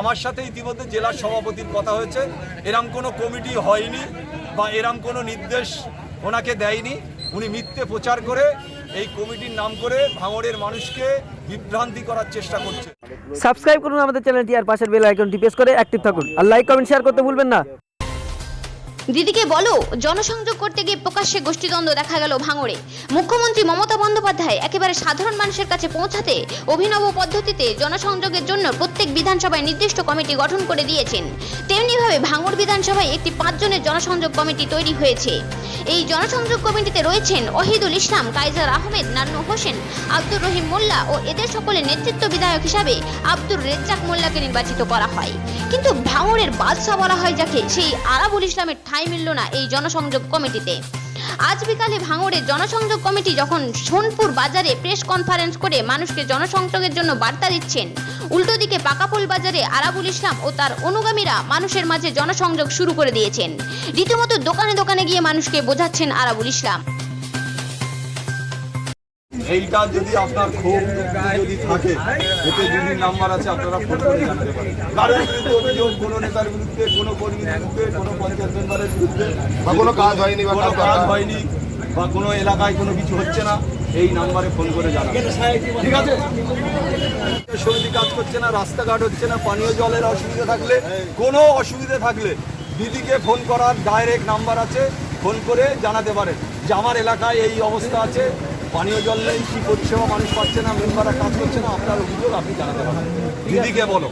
আমার সাথে ইতিমধ্যে জেলা সভাপতির কথা হয়েছে। এরম কোনো কমিটি হয়নি বা এরম কোনো নির্দেশ ওনাকে দেয়নি। উনি মিথ্যে প্রচার করে এই কমিটির নাম করে ভাঙড়ের মানুষকে বিভ্রান্তি করার চেষ্টা করছে। সাবস্ক্রাইব করুন আমাদের চ্যানেলটি আর পাশের বেল আইকনটি প্রেস করে অ্যাক্টিভ থাকুন। আর লাইক, কমেন্ট, শেয়ার করতে ভুলবেন না। দিদিকে বলো, জনসংযোগ করতে গিয়ে প্রকাশ্যে গোষ্ঠীদ্বন্দ্ব দেখা গেল ভাঙড়ে। মুখ্যমন্ত্রী মমতা বন্দ্যোপাধ্যায় একেবারে সাধারণ মানুষের কাছে পৌঁছাতে অভিনব পদ্ধতিতে জনসংযোগের জন্য প্রত্যেক বিধানসভায় নির্দিষ্ট কমিটি গঠন করে দিয়েছেন। তেমনিভাবে ভাঙড় বিধানসভায় একটি পাঁচজনের জনসংযোগ কমিটি তৈরি হয়েছে। এই জনসংযোগ কমিটিতে রয়েছেন অহিদুল ইসলাম কাইজার আহমেদ, নান্নু হোসেন, আব্দুর রহিম মোল্লা ও এদের সকলের নেতৃত্ব বিধায়ক হিসাবে আব্দুর রেজ্জাক মোল্লাকে নির্বাচিত করা হয়। কিন্তু ভাঙড়ের বাদশাহ বলা হয় যাকে, সেই আরাবুল ইসলামের ঠাঁই মিলল না এই জনসংযোগ কমিটিতে। আজ বিকালে ভাঙড়ে জনসংযোগ কমিটি যখন সোনপুর বাজারে প্রেস কনফারেন্স করে মানুষকে জনসংযোগের জন্য বার্তা দিচ্ছেন, উল্টো দিকে পাকাপুল বাজারে আরাবুল ইসলাম ও তার অনুগামীরা মানুষের মাঝে জনসংযোগ শুরু করে দিয়েছেন। রীতিমতো দোকানে দোকানে গিয়ে মানুষকে বোঝাচ্ছেন আরাবুল ইসলাম। এইটা যদি আপনার ক্ষোভ যদি থাকে এতে দিদির নাম্বার আছে আপনারা ফোন করে জানতে পারেন। অভিযোগ কোনো নেতার বিরুদ্ধে কোনো কর্মীর বিরুদ্ধে কোনো পঞ্চায়েত মেম্বারের বিরুদ্ধে বা কোনো কাজ হয়নি বা কোনো কাজ হয়নি বা কোনো এলাকায় কোনো কিছু হচ্ছে না এই নাম্বারে ফোন করে জানাবেন ঠিক আছে? সমিতি কাজ করছে না রাস্তাঘাট হচ্ছে না পানীয় জলের অসুবিধা থাকলে কোনো অসুবিধা থাকলে দিদিকে ফোন করার ডাইরেক্ট নাম্বার আছে ফোন করে জানাতে পারেন। যে আমার এলাকায় এই অবস্থা আছে পানীয় জল নেই কি পরিষেবা মানুষ পাচ্ছে না মেম্বাররা কাজ করছে না আপনার অভিযোগ আপনি জানাতে পারেন। দিদিকে বলো।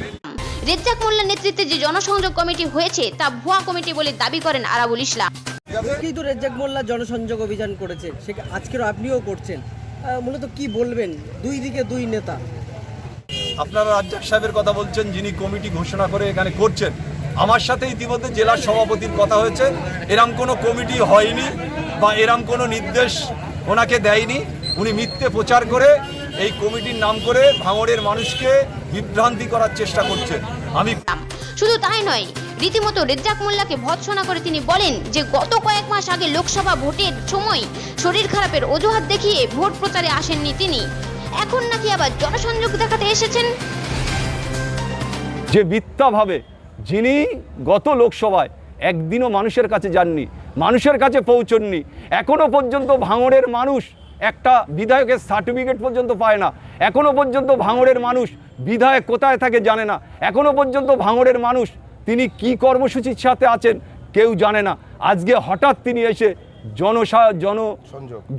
রেজ্জাক মোল্লার নেতৃত্বে যে জনসংযোগ কমিটি হয়েছে তা ভুয়া কমিটি বলে দাবি করেন আরাবুল ইসলাম। কিন্তু রেজ্জাক মোল্লা জনসংযোগ অভিযান করেছে। সে আজকেরও আপনিও করছেন। মূলত কি বলবেন? দুই দিকে দুই নেতা। আপনারা রাজ্জাক সাহেবের কথা বলছেন যিনি কমিটি ঘোষণা করে এখানে করছেন। আমার সাথে ইতিমধ্যে জেলার সভাপতির কথা হয়েছে। এরম কোনো কমিটি হয়নি বা এরম কোনো নির্দেশ ওনাকে দেয়নি। উনি মিথ্যে প্রচার করে এই কমিটির নাম করে ভাঙড়ের মানুষকে বিভ্রান্তি করার চেষ্টা করছেন। আমি শুধু তাই নয় রীতিমতো রেজ্জাক মোল্লাকে ভৎসনা করে তিনি বলেন যে গত কয়েক মাস আগে লোকসভা ভোটের সময় শরীর খারাপের অজুহাত দেখিয়ে ভোট প্রচারে আসেননি তিনি। এখন নাকি আবার জনসংযোগ দেখাতে এসেছেন? যে মিথ্যাভাবে যিনি গত লোকসভায় একদিনও মানুষের কাছে যাননি মানুষের কাছে পৌঁছননি। এখনও পর্যন্ত ভাঙড়ের মানুষ একটা বিধায়কের সার্টিফিকেট পর্যন্ত পায় না। এখনও পর্যন্ত ভাঙড়ের মানুষ বিধায়ক কোথায় থাকে জানে না। এখনও পর্যন্ত ভাঙড়ের মানুষ তিনি কি কর্মসূচির সাথে আছেন কেউ জানে না। আজকে হঠাৎ তিনি এসে জনসা জন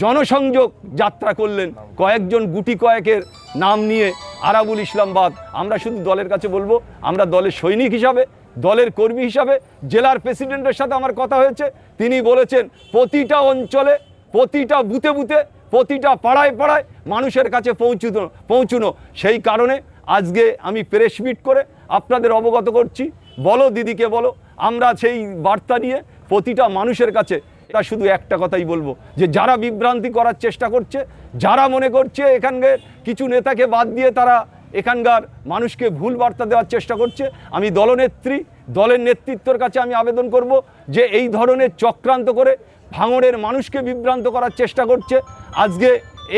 জনসংযোগ যাত্রা করলেন। কয়েকজন গুটি কয়েকের নাম নিয়ে আরাবুল ইসলাম বাদ আমরা শুধু দলের কাছে বলব আমরা দলের সৈনিক হিসাবে দলের কর্মী হিসাবে জেলার প্রেসিডেন্টের সাথে আমার কথা হয়েছে। তিনি বলেছেন, প্রতিটা অঞ্চলে, প্রতিটা বুথে বুথে, প্রতিটা পাড়ায় পাড়ায় মানুষের কাছে পৌঁছুনো পৌঁছুনো। সেই কারণে আজকে আমি প্রেস মিট করে আপনাদের অবগত করছি। বলো দিদিকে বলো, আমরা সেই বার্তা নিয়ে প্রতিটা মানুষের কাছে, এটা শুধু একটা কথাই বলব, যে যারা বিভ্রান্তি করার চেষ্টা করছে, যারা মনে করছে এখানকার কিছু নেতাকে বাদ দিয়ে তারা এখানকার মানুষকে ভুল বার্তা দেওয়ার চেষ্টা করছে। আমি দলনেত্রী, দলের নেতৃত্বের কাছে আমি আবেদন করব যে এই ধরনের চক্রান্ত করে ভাঙড়ের মানুষকে বিভ্রান্ত করার চেষ্টা করছে। আজকে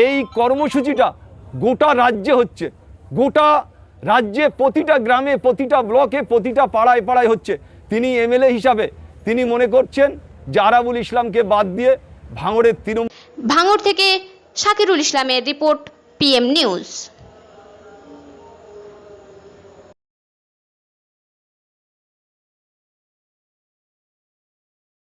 এই কর্মসূচিটা গোটা রাজ্যে হচ্ছে। গোটা রাজ্যে প্রতিটা গ্রামে, প্রতিটা ব্লকে, প্রতিটা পাড়ায় পাড়ায় হচ্ছে। তিনি এমএলএ হিসাবে তিনি মনে করছেন যে আরাবুল ইসলামকে বাদ দিয়ে ভাঙড়ের তৃণমূল ভাঙড় থেকে শাকিরুল ইসলামের রিপোর্ট, পিএম নিউজ।